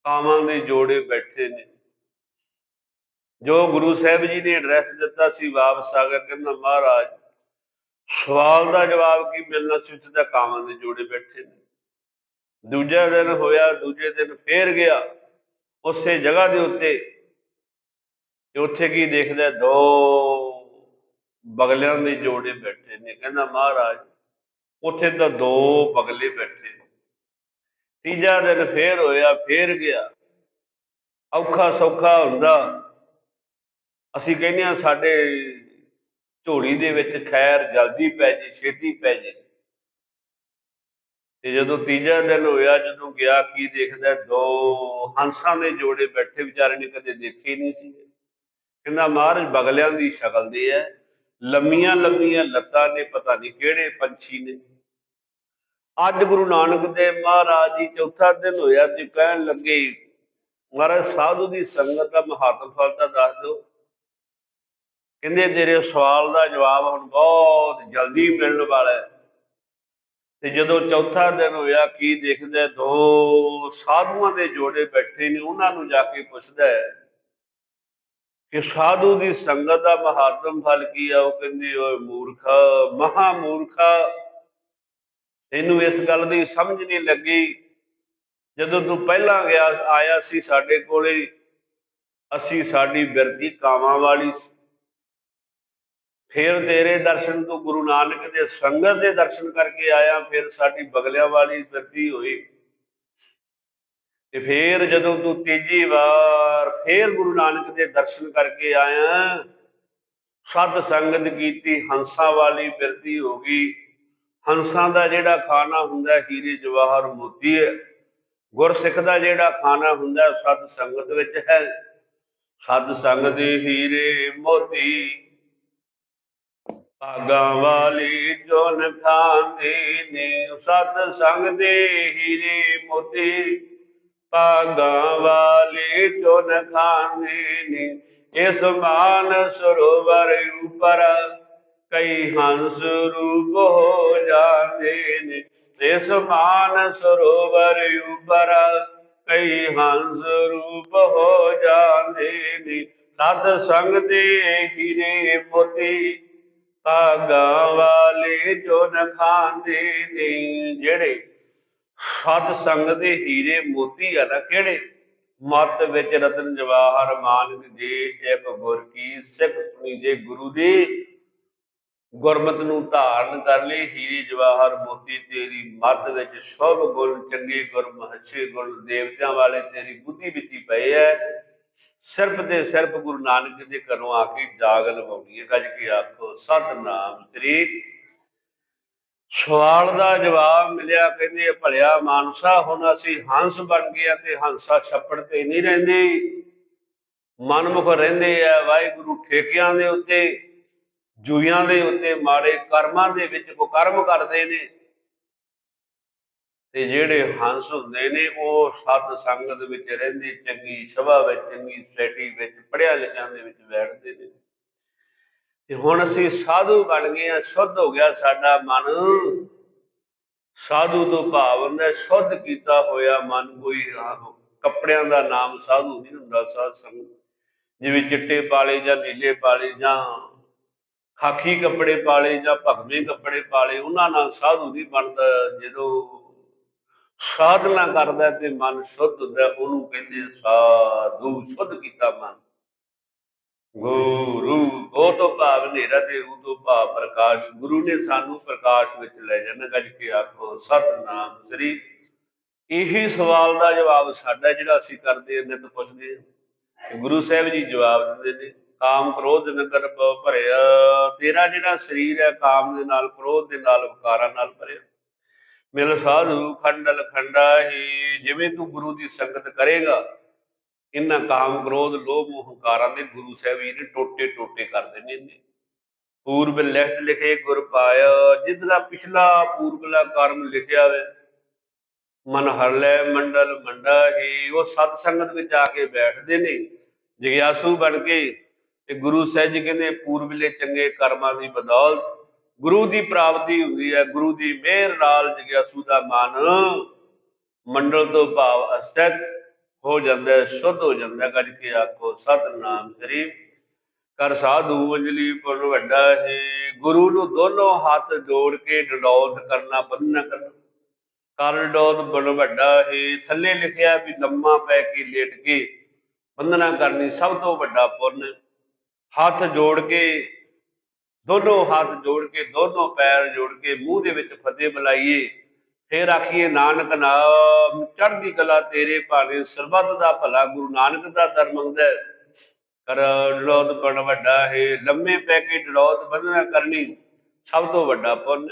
ਕਾਮਾਂ ਦੇ ਜੋੜੇ ਬੈਠੇ ਨੇ। ਜੋ ਗੁਰੂ ਸਾਹਿਬ ਜੀ ਨੇ ਐਡਰੈਸ ਦਿੱਤਾ ਸੀ, ਵਾਪਸ ਆ ਕੇ ਕਹਿੰਦਾ, ਮਹਾਰਾਜ ਸਵਾਲ ਦਾ ਜਵਾਬ ਕੀ ਮਿਲਣਾ ਸੀ? ਉੱਥੇ ਤਾਂ ਕਾਮਾਂ ਦੇ ਜੋੜੇ ਬੈਠੇ ਨੇ। ਦੂਜਾ ਦਿਨ ਹੋਇਆ, ਦੂਜੇ ਦਿਨ ਫੇਰ ਗਿਆ। ਉਸੇ ਜਗ੍ਹਾ ਦੇ ਉੱਤੇ ਤੇ ਉੱਥੇ ਕੀ ਦੇਖਦਾ? ਦੋ ਬਗਲਿਆਂ ਦੇ ਜੋੜੇ ਬੈਠੇ ਨੇ। ਕਹਿੰਦਾ, ਮਹਾਰਾਜ, ਉੱਥੇ ਤਾਂ ਦੋ ਬਗਲੇ ਬੈਠੇ ਨੇ। ਤੀਜਾ ਦਿਨ ਫੇਰ ਹੋਇਆ, ਫੇਰ ਗਿਆ। ਔਖਾ ਸੌਖਾ ਹੁੰਦਾ। ਅਸੀਂ ਕਹਿੰਦੇ ਆ ਸਾਡੇ ਝੋਲੀ ਦੇ ਵਿੱਚ ਖੈਰ ਜਲਦੀ ਪੈ ਜੇ, ਛੇਤੀ ਪੈ ਜੇ। ਤੇ ਜਦੋਂ ਤੀਜਾ ਦਿਨ ਹੋਇਆ, ਜਦੋਂ ਗਿਆ, ਕੀ ਦੇਖਦਾ, ਦੋ ਹੰਸਾਂ ਦੇ ਜੋੜੇ ਬੈਠੇ, ਵਿਚਾਰੇ ਨੇ ਕਦੇ ਦੇਖੇ ਨਹੀਂ ਸੀ ਕਹਿੰਦਾ, ਮਹਾਰਾਜ, ਬਗਲਿਆਂ ਦੀ ਸ਼ਕਲ ਦੇ ਐ। ਲੰਮੀਆਂ ਲੰਮੀਆਂ ਲੱਤਾਂ ਨੇ, ਪਤਾ ਨਹੀਂ ਕਿਹੜੇ ਪੰਛੀ ਨੇ। ਅੱਜ ਗੁਰੂ ਨਾਨਕ ਦੇਵ ਮਹਾਰਾਜ ਜੀ ਚੌਥਾ ਦਿਨ ਹੋਇਆ ਤੇ ਕਹਿਣ ਲੱਗੇ, ਮਹਾਰਾਜ, ਸਾਧੂ ਦੀ ਸੰਗਤ ਦਾ ਮਹਾਤਮ ਫਲਤਾ ਦੱਸ ਦਿਓ। ਕਹਿੰਦੇ, ਤੇਰੇ ਸਵਾਲ ਦਾ ਜਵਾਬ ਹੁਣ ਬਹੁਤ ਜਲਦੀ ਮਿਲਣ ਵਾਲਾ ਹੈ। ਤੇ ਜਦੋਂ ਚੌਥਾ ਦਿਨ ਹੋਇਆ, ਕੀ ਦੇਖਦਾ ਦੋ ਸਾਧੂਆਂ ਦੇ ਜੋੜੇ ਬੈਠੇ ਨੇ, ਉਹਨਾਂ ਨੂੰ ਜਾ ਕੇ ਪੁੱਛਦਾ ਹੈ ਕਿ ਸਾਧੂ ਦੀ ਸੰਗਤ ਦਾ ਮਹਾਤਮ ਫਲ ਕੀ ਆ? ਉਹ ਕਹਿੰਦੇ, ਓਏ ਮੂਰਖਾ ਮਹਾ ਮੂਰਖਾ ਤੈਨੂੰ ਇਸ ਗੱਲ ਦੀ ਸਮਝ ਨਹੀਂ ਲੱਗੀ। ਜਦੋਂ ਤੂੰ ਪਹਿਲਾਂ ਗਿਆ, ਆਇਆ ਸੀ ਸਾਡੇ ਕੋਲੇ, ਅਸੀਂ ਸਾਡੀ ਬਿਰਤੀ ਕਾਵਾਂ ਵਾਲੀ ਸੀ। ਫਿਰ ਤੇਰੇ ਦਰਸ਼ਨ ਤੋਂ ਗੁਰੂ ਨਾਨਕ ਦੇ ਸੰਗਤ ਦੇ ਦਰਸ਼ਨ ਕਰਕੇ ਆਇਆ, ਫਿਰ ਸਾਡੀ ਬਗਲਿਆਂ ਵਾਲੀ ਬਿਰਤੀ ਹੋਈ। ਤੇ ਫਿਰ ਜਦੋਂ ਤੂੰ ਤੀਜੀ ਵਾਰ ਫਿਰ ਗੁਰੂ ਨਾਨਕ ਦੇ ਦਰਸ਼ਨ ਕਰਕੇ ਆਇਆ, ਸਤ ਸੰਗਤ ਕੀਤੀ, ਹੰਸਾਂ ਵਾਲੀ ਬਿਰਤੀ ਹੋ ਗਈ। ਹੰਸਾਂ ਦਾ ਜਿਹੜਾ ਖਾਣਾ ਹੁੰਦਾ, ਹੀਰੇ ਜਵਾਹਰ ਮੋਤੀ ਹੈ। ਗੁਰਸਿੱਖ ਦਾ ਜਿਹੜਾ ਖਾਣਾ ਹੁੰਦਾ, ਸਤ ਸੰਗਤ ਵਿੱਚ ਹੈ। ਸਤ ਸੰਗ ਦੇ ਹੀਰੇ ਮੋਤੀ। ਭਾਗਾਂ ਵਾਲੀ ਜੋਨ ਖਾਂਦੇ ਨੇ, ਸਤ ਸੰਗ ਦੇ ਹੀਰੇ ਮੋਤੀ। ਭਾਗਾਂ ਵਾਲੀ ਜੋਨ ਖਾਂਦੇ ਨੇ, ਇਸ ਮਾਨ ਸਰੋਵਰ ਉਪਰ ਕਈ ਹੰਸ ਰੂਪ ਹੋ ਜਾਂਦੇ ਨੇ। ਇਸ ਮਾਨ ਸਰੋਵਰ ਉਪਰ ਕਈ ਹੰਸ ਰੂਪ ਹੋ ਜਾਂਦੇ ਨੇ। ਸਤ ਸੰਗ ਦੇ ਹੀਰੇ ਮੋਤੀ ਭਾਗਾਂ ਵਾਲੇ ਜੋ ਨ ਖਾਂਦੇ ਨੇ, ਜਿਹੜੇ ਸਤ ਸੰਗ ਦੇ ਹੀਰੇ ਮੋਤੀ ਆ ਨਾ, ਕਿਹੜੇ? ਮਤ ਵਿੱਚ ਰਤਨ ਜਵਾਹਰ ਮਾਨਕ ਜੀ, ਇੱਕ ਗੁਰ ਕੀ ਸਿੱਖ ਸੁਣੀ ਜੇ ਗੁਰੂ ਦੀ ਗੁਰਮਤ ਨੂੰ ਧਾਰਨ ਕਰ ਲਈ, ਹੀਰੇ ਜਵਾਹਰ ਮੋਤੀ ਤੇਰੀ ਮਤ ਵਿੱਚ ਸ਼ੁਭ ਗੁਣ, ਚੰਗੇ ਗੁਰ ਮਹੱਛੇ ਗੁਣ ਦੇਵਤਿਆਂ ਵਾਲੇ ਤੇਰੀ ਬੁੱਧੀ ਵਿੱਚ ਹੀ ਪਏ ਐ। ਸਿਰਫ ਤੇ ਸਿਰਫ ਗੁਰੂ ਨਾਨਕ ਦੇ ਘਰੋਂ ਆ ਕੇ ਜਾਗ ਲਵਾਉਣੀ ਹੈ। ਗੱਜ ਕੇ ਆਖੋ, ਸਤਨਾਮ ਸ੍ਰੀ ਸਵਾਲ ਦਾ ਜਵਾਬ ਮਿਲਿਆ, ਕਹਿੰਦੇ ਭਲਿਆ ਮਾਨਸਾ, ਹੁਣ ਅਸੀਂ ਹੰਸ ਬਣ ਗਏ ਤੇ ਹੰਸਾ ਛੱਪੜ ਤੇ ਨਹੀਂ ਰਹਿੰਦੇ। ਮਨਮੁਖ ਰਹਿੰਦੇ ਆ ਵਾਹਿਗੁਰੂ ਠੇਕਿਆਂ ਦੇ ਉੱਤੇ, ਜੂਈਆਂ ਦੇ ਉੱਤੇ, ਮਾੜੇ ਕਰਮਾਂ ਦੇ ਵਿੱਚ ਕੋ ਕਰਮ ਕਰਦੇ ਨੇ। ਤੇ ਜਿਹੜੇ ਹੰਸ ਹੁੰਦੇ ਨੇ, ਉਹ ਸਤ ਸੰਗਤ ਵਿੱਚ ਰਹਿੰਦੇ, ਚੰਗੀ ਸਭਾ ਵਿੱਚ, ਚੰਗੀ ਸੋਸਾਇਟੀ ਵਿੱਚ ਪੜਿਆ ਲਿਖਿਆਂ ਦੇ ਵਿੱਚ ਬੈਠਦੇ ਨੇ। ਤੇ ਹੁਣ ਅਸੀਂ ਸਾਧੂ ਬਣ ਗਏ ਆ ਸ਼ੁੱਧ ਹੋ ਗਿਆ ਸਾਡਾ ਮਨ। ਸਾਧੂ ਤੋਂ ਭਾਵ ਹੁੰਦਾ ਸ਼ੁੱਧ ਕੀਤਾ ਹੋਇਆ ਮਨ ਕੋਈ ਕੱਪੜਿਆਂ ਦਾ ਨਾਮ ਸਾਧੂ ਨਹੀਂ ਹੁੰਦਾ, ਸਾਧ ਸੰਗ ਜਿਵੇਂ ਚਿੱਟੇ ਪਾਲੇ ਜਾਂ ਨੀਲੇ ਪਾਲੇ ਜਾਂ ਖਾਕੀ ਕੱਪੜੇ ਪਾਲੇ ਜਾਂ ਭਗਵੇਂ ਕੱਪੜੇ ਪਾਲੇ, ਉਹਨਾਂ ਨਾਲ ਸਾਧੂ ਨਹੀਂ ਬਣਦਾ ਜਦੋਂ ਸਾਧਨਾ ਕਰਦਾ ਤੇ ਮਨ ਸ਼ੁੱਧ ਹੁੰਦਾ, ਉਹਨੂੰ ਕਹਿੰਦੇ ਸਾਧੂ, ਸ਼ੁੱਧ ਕੀਤਾ ਮਨ। ਗੁਰੂ ਉਹ ਤੋਂ ਭਾਵ ਹਨੇਰਾ ਤੇ ਰੂ ਤੋਂ ਭਾਵ ਪ੍ਰਕਾਸ਼। ਗੁਰੂ ਨੇ ਸਾਨੂੰ ਪ੍ਰਕਾਸ਼ ਵਿੱਚ ਲੈ ਜਾਣਾ, ਗੱਜ ਕੇ ਆਖੋ, ਸਤਨਾਮ ਸ੍ਰੀ। ਇਹੀ ਸਵਾਲ ਦਾ ਜਵਾਬ ਸਾਡਾ ਜਿਹੜਾ ਅਸੀਂ ਕਰਦੇ ਹਾਂ, ਨਿਤ ਪੁੱਛਦੇ ਹਾਂ। ਗੁਰੂ ਸਾਹਿਬ ਜੀ ਜਵਾਬ ਦਿੰਦੇ ਨੇ, ਕਾਮ ਕ੍ਰੋਧ ਨਗਰ ਭਰਿਆ, ਤੇਰਾ ਜਿਹੜਾ ਸਰੀਰ ਹੈ, ਕਾਮ ਦੇ ਨਾਲ, ਕ੍ਰੋਧ ਦੇ ਨਾਲ, ਵਿਕਾਰਾਂ ਨਾਲ ਭਰਿਆ। ਮਿਲ ਸਾਧੂ ਖੰਡਲ ਖੰਡਾ ਹੀ ਜਿਵੇਂ ਤੂੰ ਗੁਰੂ ਦੀ ਸੰਗਤ ਕਰੇਗਾ ਇਹਨਾਂ ਕਾਮ ਕ੍ਰੋਧ, ਲੋਭ, ਹੰਕਾਰਾਂ ਦੇ ਗੁਰੂ ਸਾਹਿਬ ਜੀ ਨੇ ਟੋਟੇ ਟੋਟੇ ਕਰ ਦੇਣੇ ਨੇ। ਪੂਰਬ ਲਿਖਤ ਲਿਖੇ ਗੁਰ ਪਾਇਆ ਜਿੱਦਲਾ ਪਿਛਲਾ ਪੂਰਬਲਾ ਕਰਮ ਲਿਖਿਆ ਵੇ। ਮਨ ਹਰ ਲੈ ਮੰਡਲ ਮੰਡਾ ਹੀ ਉਹ ਸਤ ਸੰਗਤ ਵਿੱਚ ਆ ਕੇ ਬੈਠਦੇ ਨੇ। ਜਿਗਿਆਸੂ ਬਣ ਕੇ ਤੇ ਗੁਰੂ ਸਾਹਿਬ ਜੀ ਕਹਿੰਦੇ, ਪੂਰਬਲੇ ਚੰਗੇ ਕਰਮਾਂ ਦੀ ਬਦੌਲਤ ਗੁਰੂ ਦੀ ਪ੍ਰਾਪਤੀ ਹੁੰਦੀ ਹੈ, ਗੁਰੂ ਦੀ ਮਿਹਰ ਨਾਲ ਜਿਗਿਆਸੂ ਦਾ ਮਨ ਮੰਡਲ ਤੋਂ ਭਾਵ ਅਸਥਿਤ ਹੋ ਜਾਂਦਾ ਹੈ, ਸ਼ੁੱਧ ਹੋ ਜਾਂਦਾ ਹੈ। ਗੱਜ ਕੇ ਆਖੋ, ਸਤਨਾਮ ਸ੍ਰੀ ਕਰ ਸਾਧੂ ਅੰਜਲੀ ਪੁਰ ਵੱਡਾ ਹੈ। ਗੁਰੂ ਨੂੰ ਦੋਨੋਂ ਹੱਥ ਜੋੜ ਕੇ ਡਡੌਤ ਕਰਨਾ ਬੰਨਣਾ ਕਰਨਾ। ਕਰ ਡੋਤ ਬੜ ਵੱਡਾ ਹੈ। ਥੱਲੇ ਲਿਖਿਆ ਵੀ ਲੰਮਾ ਪੈ ਕੇ ਲੇਟ ਕੇ ਬੰਦਨਾ ਕਰਨੀ ਸਭ ਤੋਂ ਵੱਡਾ ਪੁੰਨ। ਹੱਥ ਜੋੜ ਕੇ ਦੋਨੋਂ ਹੱਥ ਜੋੜ ਕੇ, ਦੋਨੋਂ ਪੈਰ ਜੋੜ ਕੇ ਮੂੰਹ ਦੇ ਵਿੱਚ ਫਤਿਹ ਬੁਲਾਈਏ। ਫੇਰ ਆਖੀਏ, ਨਾਨਕ ਨਾਮ, ਚੜ੍ਹਦੀ ਕਲਾ ਤੇਰੇ ਭਾਵੇਂ ਸਰਬੱਤ ਦਾ ਭਲਾ ਗੁਰੂ ਨਾਨਕ ਦਾ ਦਰ ਮੰਗਦਾ ਕਰ ਡਲੋਤ ਪਣ ਵੱਡਾ ਹੈ, ਲੰਮੇ ਪੈ ਕੇ ਡਲੋਤ ਬੰਦਨਾ ਕਰਨੀ ਸਭ ਤੋਂ ਵੱਡਾ ਪੁੰਨ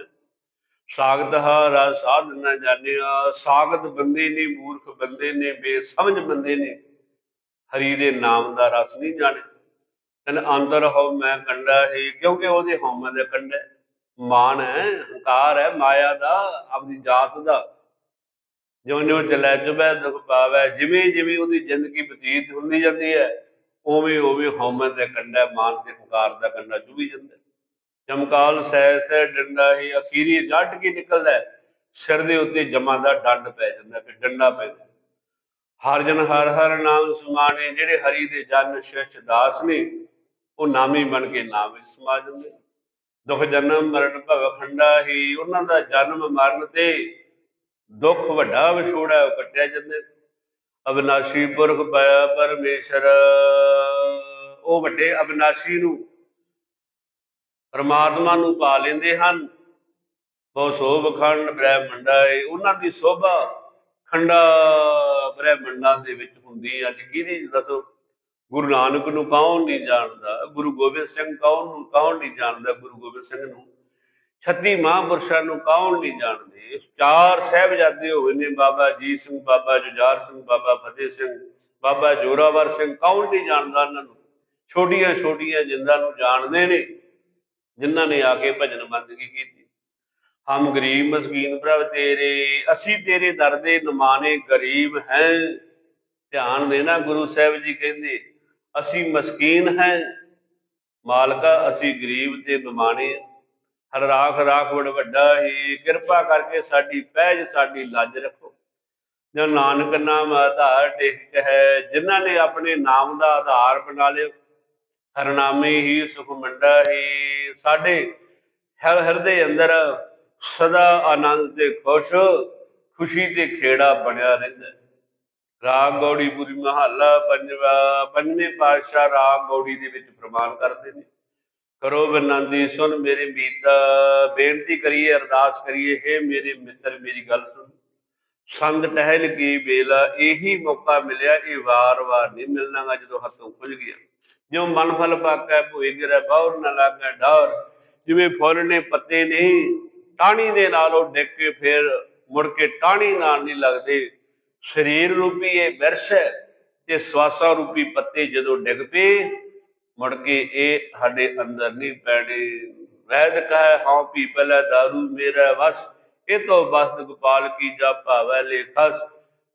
ਸਾਗਤ ਹਾਰਾ ਸਾਧ ਨ ਜਾਣਿਆ ਸਾਗਤ ਬੰਦੇ ਨੇ, ਮੂਰਖ ਬੰਦੇ ਨੇ, ਬੇਸਮਝ ਬੰਦੇ ਨੇ, ਹਰੀ ਦੇ ਨਾਮ ਦਾ ਰਸ ਨਹੀਂ ਜਾਣੇ ਤਨ ਅੰਦਰ ਹੋ ਮੈਂ ਕੰਡਾ ਹੀ, ਕਿਉਂਕਿ ਉਹਦੇ ਹਉਮੈ ਦੇ ਕੰਡੇ। ਮਾਨ ਹੈ, ਹੰਕਾਰ ਹੈ, ਮਾਇਆ ਦਾ, ਆਪਣੀ ਜਾਤ ਦਾ। ਜਿਉਂ ਜਿਉਂ ਚਲੇ ਜੁਬੈ, ਦੁਖ ਪਾਵੇ ਜਿਵੇਂ ਜਿਵੇਂ ਉਹਦੀ ਜ਼ਿੰਦਗੀ ਬਤੀਤ ਹੁੰਦੀ ਜਾਂਦੀ ਹੈ ਉਵੇਂ ਉਵੇਂ ਹਉਮੈ ਦੇ ਕੰਡਾ ਮਾਨ ਤੇ ਹੰਕਾਰ ਦਾ ਕੰਡਾ ਚੁਭੀ ਜਾਂਦਾ ਚਮਕਾਲ, ਸਹਿ ਸਹਿ, ਡੰਡਾ ਹੀ, ਅਖੀਰੀ ਜੱਟ ਕੀ ਨਿਕਲਦਾ ਸਿਰ ਦੇ ਉੱਤੇ ਜਮਾਂ ਦਾ ਡੰਡ ਪੈ ਜਾਂਦਾ, ਫਿਰ ਡੰਡਾ ਪੈ ਜਾਂਦਾ। ਹਰ ਜਨ ਹਰ ਹਰ ਨਾਮ ਸਮਾਣੇ, ਜਿਹੜੇ ਹਰੀ ਦੇ ਜਨ ਸ਼ਿਸ਼ ਦਾਸ ਨੇ ਉਹ ਨਾਮੀ ਬਣ ਕੇ ਨਾਮ ਵਿੱਚ ਸਮਾ ਜਾਂਦੇ। ਦੁੱਖ ਜਨਮ ਮਰਨ ਭਵ ਖੰਡਾ ਹੀ, ਉਹਨਾਂ ਦਾ ਜਨਮ ਮਰਨ ਤੇ ਦੁੱਖ ਵੱਡਾ ਵਿਛੋੜਾ ਉਹ ਕੱਟਿਆ ਜਾਂਦੇ। ਨੇ। ਪੁਰਖ ਪਾਇਆ ਪਰਮੇਸ਼ਰ, ਉਹ ਵੱਡੇ ਅਬਿਨਾਸ਼ੀ ਨੂੰ ਪਰਮਾਤਮਾ ਨੂੰ ਪਾ ਲੈਂਦੇ ਹਨ। ਬਹੁ ਸੋਭ ਖੰਡ ਬ੍ਰਹਮੰਡਾ ਏ, ਉਹਨਾਂ ਦੀ ਸੋਭਾ ਖੰਡਾ ਬ੍ਰਹਿਮੰਡਾਂ ਦੇ ਵਿੱਚ ਹੁੰਦੀ ਹੈ ਅੱਜ ਕਿਹਦੀ ਦੱਸੋ? ਗੁਰੂ ਨਾਨਕ ਨੂੰ ਕੌਣ ਨਹੀਂ ਜਾਣਦਾ? ਗੁਰੂ ਗੋਬਿੰਦ ਸਿੰਘ ਕੌਣ ਨੂੰ, ਕੌਣ ਨਹੀਂ ਜਾਣਦਾ ਗੁਰੂ ਗੋਬਿੰਦ ਸਿੰਘ ਨੂੰ? 36 ਮਹਾਂਪੁਰਸ਼ਾਂ ਨੂੰ ਕੌਣ ਨਹੀਂ ਜਾਣਦੇ? ਚਾਰ ਸਾਹਿਬਜ਼ਾਦੇ ਹੋਏ ਨੇ ਬਾਬਾ ਜੀ ਸਿੰਘ, ਬਾਬਾ ਜੁਝਾਰ ਸਿੰਘ, ਬਾਬਾ ਫਤਿਹ ਸਿੰਘ, ਬਾਬਾ ਜੋਰਾਵਰ ਸਿੰਘ। ਕੌਣ ਨਹੀਂ ਜਾਣਦਾ ਉਹਨਾਂ ਨੂੰ? ਛੋਟੀਆਂ ਛੋਟੀਆਂ ਜਿੰਦਾਂ ਨੂੰ ਜਾਣਦੇ ਨੇ, ਜਿਨ੍ਹਾਂ ਨੇ ਆ ਕੇ ਭਜਨ ਬੰਦਗੀ ਕੀਤੀ। ਹਮ ਗਰੀਬ ਮਸਕੀਨ ਪ੍ਰਭ ਤੇਰੇ, ਅਸੀਂ ਤੇਰੇ ਦਰ ਦੇ ਨਮਾਨੇ ਗਰੀਬ ਹੈ। ਧਿਆਨ ਦੇਣਾ ਗੁਰੂ ਸਾਹਿਬ ਜੀ ਕਹਿੰਦੇ ਅਸੀਂ ਮਸਕੀਨ ਹੈ। ਮਾਲਕਾ, ਅਸੀਂ ਗਰੀਬ ਤੇ ਨਮਾਨੇ ਹਰ ਰਾਖ ਰਾਖ ਵੜ ਵੱਡਾ ਹੀ ਕਿਰਪਾ ਕਰਕੇ ਸਾਡੀ ਪਹਿਜ ਸਾਡੀ ਲੱਜ ਰੱਖੋ। ਜੋ ਨਾਨਕ ਨਾਮ ਆਧਾਰ ਟੇਕ ਹੈ, ਜਿਨ੍ਹਾਂ ਨੇ ਆਪਣੇ ਨਾਮ ਦਾ ਆਧਾਰ ਬਣਾ ਲਿਓ। ਹਰਨਾਮੇ ਹੀ ਸੁਖ ਮੰਡਾ ਹੀ ਸਾਡੇ ਹਰ ਹਿਰਦੇ ਅੰਦਰ ਸਦਾ ਆਨੰਦ ਤੇ ਖੁਸ਼, ਖੁਸ਼ੀ ਤੇ ਖੇੜਾ ਬਣਿਆ ਰਹਿੰਦਾ। ਰਾਮ ਗੌੜੀ ਪੂਰੀ ਮਹੱਲਾ ਪੰਜਵਾ, ਪੰਜਵੇਂ ਪਾਤਸ਼ਾਹ ਰਾਗ ਗੌੜੀ ਦੇ ਵਿੱਚ ਪ੍ਰਮਾਣ ਕਰਦੇ ਨੇ। ਕਰੋ ਬਨੰਦੀ ਸੁਣ ਮੇਰੇ ਮੀਤਾ, ਬੇਨਤੀ ਕਰੀਏ, ਅਰਦਾਸ ਕਰੀਏ, ਹੈ ਮੇਰੇ ਮਿੱਤਰ, ਮੇਰੀ ਗੱਲ ਸੁਣ। ਸੰਗ ਟਹਿਲ ਕੀ ਵੇਲਾ, ਇਹੀ ਮੌਕਾ ਮਿਲਿਆ, ਇਹ ਵਾਰ-ਵਾਰ ਨਹੀਂ ਮਿਲਣਾਗਾ ਜਦੋਂ ਹੱਥੋਂ ਖੁੱਲ ਗਿਆ। ਜਿਉ ਮਨ ਫਲ ਪਾਕੈ ਭੋਏ ਗਿਰੈ ਬਾਹਰ ਨ ਲਾਗੈ, ਡਰ। ਜਿਵੇਂ ਫੁੱਲ ਨੇ ਪੱਤੇ ਨਹੀਂ, ਟਾਹਣੀ ਦੇ ਨਾਲ ਉਹ ਡਿੱਗ ਕੇ ਫਿਰ ਮੁੜ ਕੇ ਟਾਹਣੀ ਨਾਲ ਨਹੀਂ ਲੱਗਦੇ। ਸਰੀਰ ਰੂਪੀ ਇਹ ਵਿਰਸ਼ ਹੈ ਤੇ ਸਵਾਸਾ ਰੂਪੀ ਪੱਤੇ ਜਦੋਂ ਡਿੱਗ ਪਏ, ਮੁੜ ਕੇ ਇਹ ਸਾਡੇ ਅੰਦਰ ਨਹੀਂ ਪੈਣੇ। ਵੈਦ ਕਹੇ, ਹਉ ਪੀਪਲ ਦਾਰੂ ਮੇਰਾ ਵਸ, ਇਹ ਤੋਂ ਬਸ ਗੋਪਾਲ ਕੀ ਜਾ ਭਾਵੈ ਲੇਖਸ।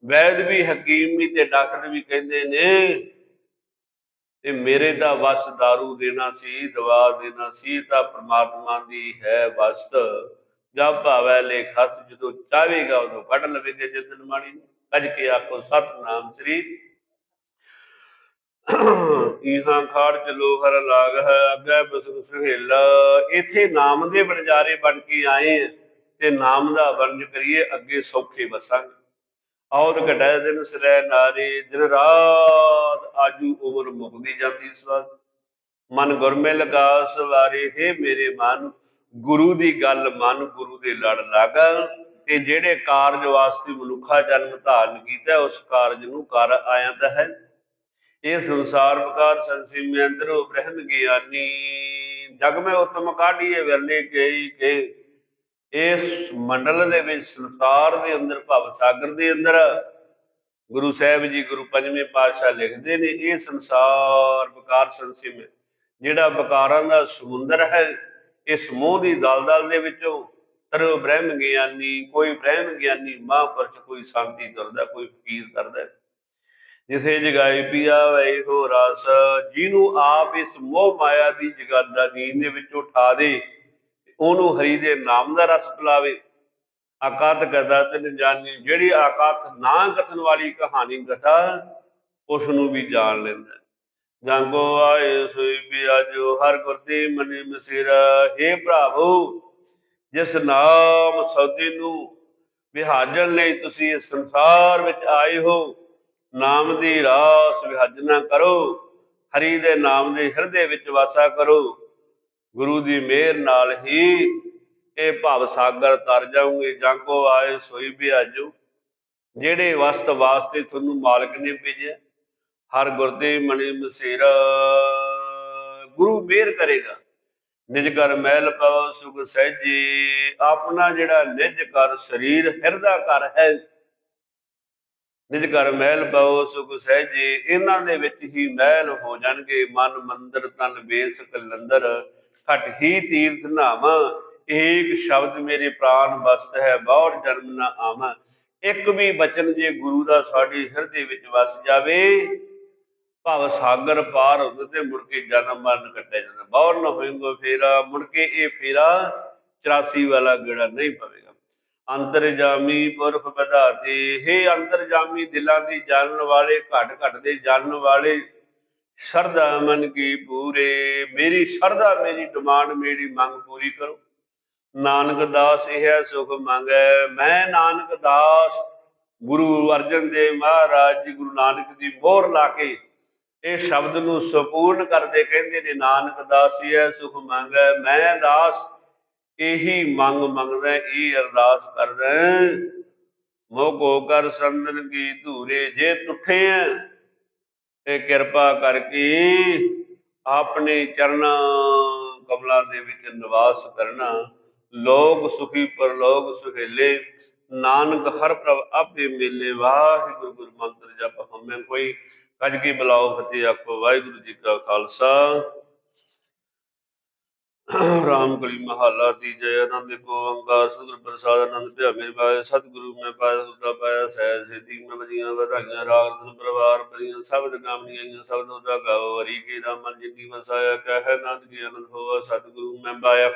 ਵੈਦ ਵੀ ਹਕੀਮ ਵੀ ਤੇ ਡਾਕਟਰ ਵੀ ਕਹਿੰਦੇ ਨੇ ਤੇ ਮੇਰੇ ਦਾ ਵਸ दारू ਦੇਣਾ ਸੀ, ਦਵਾ ਦੇਣਾ ਸੀ, ਤਾਂ ਪ੍ਰਮਾਤਮਾ ਦੀ ਹੈ ਵਸਤ। ਜਦ ਭਾਵੈ ਲੇਖਸ, ਜਦੋਂ ਚਾਹੇਗਾ ਉਦੋਂ ਕੱਢ ਲਵੇਗੇ ਜਿੱਦਨ ਮਾਣੀ ਨੂੰ। ਕੱਜ ਕੇ ਆਖੋ, ਸਤਨਾਮ ਸ੍ਰੀ ਇਹਾਂ ਖਾੜ ਚਲੋ ਹਰ ਲਾਗ ਹੈ ਅੱਗੇ ਬਸੁ ਸੁਹੇਲਾ। ਇਥੇ ਨਾਮ ਦੇ ਵਣਜਾਰੇ ਬਣ ਕੇ ਆਏ ਤੇ ਨਾਮ ਦਾ ਵਰਜ ਕਰੀਏ, ਅੱਗੇ ਸੌਖੇ ਵਸਾਂਗੇ। ਔਰ ਘਟੈ ਦਿਨ ਸਿਰੈ ਨਾਰੀ, ਦਿਨ ਰਾਤ ਆਜੂ ਉਮਰ ਮੁਕਦੀ ਜਾਂਦੀ ਸਵਾਦ ਮਨ ਗੁਰਮੇ ਲਗਾ ਸਵਾਰੇ, ਹੈ ਮੇਰੇ ਮਨ, ਗੁਰੂ ਦੀ ਗੱਲ ਮਨ ਗੁਰੂ ਦੇ ਲੜ ਲਾਗਾ। ਤੇ ਜਿਹੜੇ ਕਾਰਜ ਵਾਸਤੇ ਮਨੁੱਖਾ ਜਨਮ ਧਾਰਨ ਕੀਤਾ, ਉਸ ਕਾਰਜ ਨੂੰ ਕਰ ਆਇਆ ਹੈ। ਇਹ ਸੰਸਾਰ ਵਿਕਾਰ ਸੰਸੀ ਮੈਂ ਅੰਦਰੋ ਬ੍ਰਹਮ ਗਿਆਨੀ, ਜਗ ਮੈਂ ਉਤਮ ਕਾਢੀਏ ਵੇਲੇ ਗਈ ਕੇ ਇਸ ਮੰਡਲ ਦੇ ਵਿੱਚ ਸੰਸਾਰ ਦੇ ਅੰਦਰ, ਭਵ ਸਾਗਰ ਦੇ ਅੰਦਰ ਗੁਰੂ ਸਾਹਿਬ ਜੀ ਗੁਰੂ ਪੰਜਵੇਂ ਪਾਤਸ਼ਾਹ ਲਿਖਦੇ ਨੇ, ਇਹ ਸੰਸਾਰ ਵਿਕਾਰ ਸੰਸਿਮ ਹੈ ਜਿਹੜਾ ਵਿਕਾਰਾਂ ਦਾ ਸਮੁੰਦਰ ਹੈ ਇਹ ਸਮੂਹ ਦੀ ਦਲਦਲ ਦੇ ਵਿੱਚੋਂ ਤਰੋ ਬ੍ਰਹਮ ਗਿਆਨੀ, ਕੋਈ ਬ੍ਰਹਮ ਗਿਆਨੀ ਮਹਾਂਪੁਰਸ਼ ਕੋਈ ਸ਼ਾਂਤੀ ਕਰਦਾ, ਕੋਈ ਫਕੀਰ ਕਰਦਾ। ਜਿਸੇ ਜਗਾਈ ਪੀਆ ਵੈ ਹੋ ਰਸ। ਜਿਹਨੂੰ ਆਪ ਇਸ ਮੋਹ ਮਾਇਆ ਦੀ ਜਗਾਦਾ ਨੀਂਦ ਦੇ ਵਿੱਚ ਉਠਾ ਦੇ, ਉਹਨੂੰ ਹਰੀ ਦੇ ਨਾਮ ਦਾ ਰਸ ਪਿਲਾਵੇ। ਆਕਾਤ ਕਥਾ ਤੇ ਜਾਣੀ ਜਿਹੜੀ ਆਕਾਤ ਨਾ ਕਥਨ ਵਾਲੀ ਕਹਾਣੀ ਕਥਾ ਉਸ ਨੂੰ ਵੀ ਜਾਣ ਲੈਂਦਾ। ਜਾਂਗੋ ਆਏ ਸੋਈ ਬਿਆਜੋ ਹਰ ਗੁਰਦੇ ਮਨੇ ਮਸਿਰਾ हे ਭਰਾਵੋ ਜਿਸ ਨਾਮ ਸੌਦੇ ਨੂੰ ਵਿਹਾਜਣ ਲਈ ਤੁਸੀਂ ਇਸ ਸੰਸਾਰ ਵਿੱਚ ਆਏ ਹੋ, ਨਾਮ ਦੀ ਰਾਸ ਵਿਹਾਜਨਾ ਕਰੋ, ਹਰੀ ਦੇ ਨਾਮ ਦੇ ਹਿਰਦੇ ਵਿੱਚ ਵਾਸਾ ਕਰੋ। ਗੁਰੂ ਦੀ ਮਿਹਰ ਨਾਲ ਹੀ ਇਹ ਭਵ ਸਾਗਰ ਤਰ ਜਾਓਗੇ ਜਾਂ ਕੋ ਆਏ ਸੋਈ ਬਿਆਜੋ। ਜਿਹੜੇ ਵਸਤ ਵਾਸਤੇ ਤੁਹਾਨੂੰ ਮਾਲਕ ਨੇ ਭੇਜਿਆ, ਹਰ ਗੁਰਦੇ ਮਣੀ ਮਸੇਰਾ। ਗੁਰੂ ਮਿਹਰ ਕਰੇਗਾ। ਨਿਜ ਕਰ ਮਹਿਲ ਪਵ ਸੁਖ ਸਹਿਜੇ। ਆਪਣਾ ਜਿਹੜਾ ਨਿਜ ਕਰ ਸਰੀਰ, ਹਿਰਦਾ ਘਰ ਹੈ। ਨਿਜ ਘਰ ਮਹਿਲ ਪਾਓ, ਸੁਖ ਸਹਿਜੇ। ਇਹਨਾਂ ਦੇ ਵਿੱਚ ਹੀ ਮਹਿਲ ਹੋ ਜਾਣਗੇ। ਮਨ ਮੰਦਰ, ਤਨ ਬੇਸ, ਕਲੰਦਰ। ਘਟ ਹੀ ਤੀਰਥ ਨਾਵਾਂ ਏਕ ਸ਼ਬਦ ਮੇਰੇ ਪ੍ਰਾਨ ਵਸਤ ਹੈ ਬਹੁਰ ਜਨਮ ਨਾ ਆਵਾਂ। ਇੱਕ ਵੀ ਬਚਨ ਜੇ ਗੁਰੂ ਦਾ ਸਾਡੀ ਹਿਰਦੇ ਵਿੱਚ ਵਸ ਜਾਵੇ ਭਾਵ ਸਾਗਰ ਪਾਰ ਹੁੰਦੇ ਤੇ ਮੁੜ ਕੇ ਜਨਮ ਮਰਨ ਕੱਟਿਆ ਜਾਂਦਾ। ਬਹੁਰ ਨਾ ਹੋਏਗਾ ਫੇਰਾ, ਮੁੜ ਕੇ ਇਹ ਫੇਰਾ 84 ਵਾਲਾ ਗੇੜਾ ਨਹੀਂ ਪਵੇਗਾ। ਅੰਤਰਜਾਮੀ ਪੁਰਖ ਵਧਾਤੇ हे ਅੰਤਰਜਾਮੀ ਦਿਲਾਂ ਦੀ ਜਾਣਨ ਵਾਲੇ, ਘਟ ਘਟ ਦੇ ਜਾਣਨ ਵਾਲੇ, ਸ਼ਰਧਾ ਮਨ ਕੀ ਪੂਰੇ, ਮੇਰੀ ਸ਼ਰਧਾ, ਮੇਰੀ ਡਿਮਾਂਡ, ਮੇਰੀ ਮੰਗ ਪੂਰੀ ਕਰੋ। ਨਾਨਕ ਦਾਸ ਇਹ ਹੈ, ਸੁਖ ਮੰਗੈ। ਮੈਂ ਨਾਨਕ ਦਾਸ, ਗੁਰੂ ਅਰਜਨ ਦੇਵ ਮਹਾਰਾਜ ਜੀ, ਗੁਰੂ ਨਾਨਕ ਦੀ ਮੋਹਰ ਲਾ ਕੇ ਇਹ ਸ਼ਬਦ ਨੂੰ ਸੰਪੂਰਨ ਕਰਦੇ ਕਹਿੰਦੇ ਨੇ, ਨਾਨਕ ਦਾਸ ਇਹ ਹੈ ਸੁਖ ਮੰਗੈ, ਮੈਂ ਦਾਸ ਇਹੀ ਮੰਗ ਮੰਗਦਾ, ਇਹ ਅਰਦਾਸ ਕਰਦਾ ਮੋਗੋ ਕਰ ਸੰਦਨ ਕੀ ਧੂਰੇ, ਜੇ ਤੁਠੇ ਤੇ ਕਿਰਪਾ ਕਰਕੇ ਆਪਣੇ ਚਰਨਾਂ ਕਮਲਾਂ ਦੇ ਵਿੱਚ ਨਿਵਾਸ ਕਰਨਾ। ਲੋਕ ਸੁਖੀ, ਪਰਲੋਕ ਸੁਹੇਲੇ, ਨਾਨਕ ਹਰ ਪ੍ਰਭ ਆਪੇ ਮੇਲੇ, ਵਾਹਿਗੁਰੂ ਗੁਰੂ ਮੰਤਰ ਜਪ ਹਮੇ ਕੋਈ ਕੱਜ ਕੀ ਬਲਾਓ ਫਤਿਹ ਆਖੋ, ਵਾਹਿਗੁਰੂ ਜੀ ਕਾ ਖਾਲਸਾ। ਰਾਮ ਕਲੀ ਮਹੱਲਾ ਤੀਜੇ ਆਨੰਦ ਕੋ ਓੰਕਾਰ, ਸਤਿਗੁਰ ਪ੍ਰਸਾਦ, ਆਨੰਦ ਭਿਆ ਮੇਰੇ ਪਾਏ ਸਤਿਗੁਰੂ ਮੈਂ ਪਾਇਆ, ਸੁਤਾ ਪਾਇਆ ਸਹਿ ਸਿੱਧੀ ਮੈਂ ਬਜੀਆਂ ਵਧਾਈਆਂ, ਰਾਗ ਧਨ ਪਰਿਵਾਰ ਪਰੀਆਂ ਸ਼ਬਦ ਕਾਮਨੀਆਂ ਸ਼ਬਦ ਉਹਦਾ ਗਾਓ, ਹਰੀ ਕੀ ਦਾ ਮਨ ਵਸਾਇਆ, ਕਹਿ ਨਾਨਕ ਕੀ ਆਨੰਦ ਹੋਆ, ਸਤਿਗੁਰੂ ਮੈਂ ਪਾਇਆ।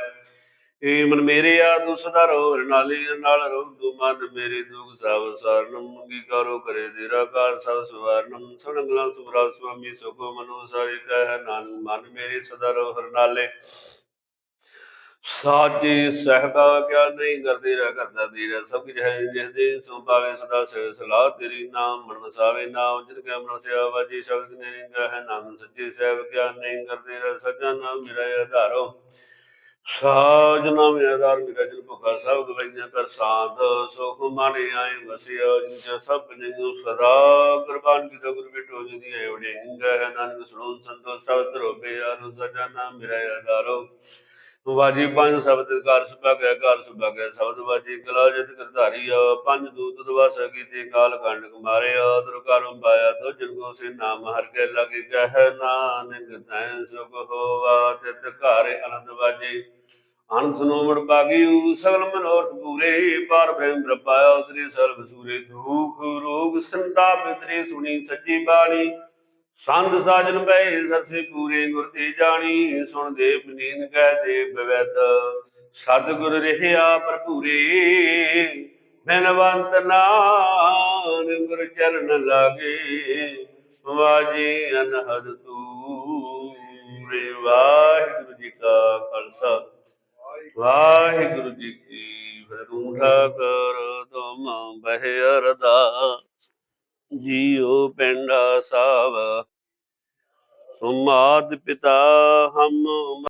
ਏ ਮਨ ਮੇਰੇ ਆ ਤੂੰ ਸਦਾ ਰੋ ਨਾਲੇ ਨਾਲ ਰੋ ਤੂੰ ਮਨ ਮੇਰੇ ਦੁਖ ਸਭ ਸਾਰਨ ਮੰਗੀ ਕਰੋ ਕਰੇ ਤੇਰਾ ਕਾਰ ਸਭ ਸਵਾਰਨਮ। ਸੁਣਗਲਾ ਸੁਭਰਾ ਸੁਆਮੀ, ਸੁਖੋ ਮਨੋ ਸਾਰੀ ਕਹਿ ਨਾਨਕ, ਮਨ ਮੇਰੇ ਸਦਾ ਰੋ ਨਾਲੇ। ਸਾਚੇ ਸਹਿਬਾ ਕਿਆ ਨਹੀਂ ਕਰਦੇ ਰਹਿ, ਕਰਦਾ ਤੇਰਾ ਸਭ ਕੁਝ ਹੈ ਜਿਸ ਸੋ ਪਾਵੇ ਸਦਾ ਸੇ ਸਲਾਹ ਤੇਰੀ ਨਾਮ, ਮਨ ਵਸਾਵੇ ਨਾਮ, ਜਿਤ ਕੈ ਮਨ ਸਿਆ ਵਾਜੀ, ਸ਼ਬਦ ਨੇ ਰਿੰਗਾ ਹੈ ਨਾਮ, ਸੱਚੇ ਸਹਿਬ ਕਿਆ ਨਹੀਂ ਕਰਦੇ ਰਹਿ ਸਜਾ ਨਾਮ ਮੇਰਾ ਆਧਾਰੋ। ਸਾਜ ਨਾਮ ਆਧਾਰ ਮੇਰਾ ਜਨ ਭੁਖਾ ਸਭ ਗਵਾਈਆਂ ਕਰ ਸਾਧ, ਸੁਖ ਮਨ ਆਏ ਵਸਿਆ ਜਿਨ ਸਭ ਨੇ ਸਦਾ। ਕੁਰਬਾਨ ਕੀ ਗੁਰ ਬਿਟੋ ਜੀ ਦੀ ਹੈ ਵਡਿੰਗ ਨਾਨਕ ਸੁਣੋ ਸੰਤੋ ਸਭ ਤਰੋਬੇ ਆਨੁ ਸਜਾ ਨਾਮ ਮੇਰਾ ਆਧਾਰੋ ਵਾਜੀ ਪੰਜ ਸ਼ਬਦ ਕਰ ਸੁਭਾਗਿਆ ਕਰ ਸੁਭਾਗਿਆ, ਸ਼ਬਦ ਵਾਜੀ ਕਲਾ ਜਿਤ ਕਰਧਾਰੀ ਪੰਜ ਦੂਤ ਦਵਾਸ ਕੀਤੇ, ਕਾਲ ਕੰਡ ਕੁਮਾਰਿਆ ਦੁਰਕਾਰੰ ਪਾਇਆ ਤੋ ਜਨ ਸੇ ਨਾਮ, ਹਰ ਕੇ ਲਗੇ ਕਹਿ ਨਾਨਕ ਤੈ ਸੁਖ ਹੋਵਾ, ਤਿਤ ਘਰ ਅਨੰਦ ਵਾਜੇ ਅਨੰਦ ਸੁਨੋ ਮੜ ਸਗਲ ਮਨੋਰਥ ਪੂਰੇ, ਪਾਰ ਬ੍ਰਹਮ ਪ੍ਰਪਾਇਆ ਉਤਰੀ ਸਰਬ ਸੂਰੇ, ਦੁਖ ਰੋਗ ਸੰਤਾਪ ਤਰੀ ਸੁਣੀ ਸੱਚੀ ਬਾਣੀ। ਸੰਤ ਸਾਜਨ ਬੈ ਸਰਸੇ ਪੂਰੇ ਗੁਰ ਤੇ ਜਾਣੀ, ਸੁਣ ਦੇ ਪਨੀਨ ਕਹਿ ਦੇ ਬਵੈਤ ਸਤਿਗੁਰ ਰਹਿਆ ਭਰਪੂਰੇ, ਬਿਨਵੰਤ ਨਾਨ ਗੁਰ ਚਰਨ ਲਾਗੇ। ਵਾਜੀ ਅਨਹਦ ਤੂਰੇ, ਵਾਹਿਗੁਰੂ ਜੀ ਕਾ ਖਾਲਸਾ। ਵਾਹਿਗੁਰੂ ਜੀ ਕੀ ਫਤਿਹ। ਕਰ ਤੁਮ ਬਹਿ ਅਰਦਾ। ਜੀਉ ਪਿੰਡਾ ਸਾਵ। ਤੁਮ ਪਿਤਾ ਹਮ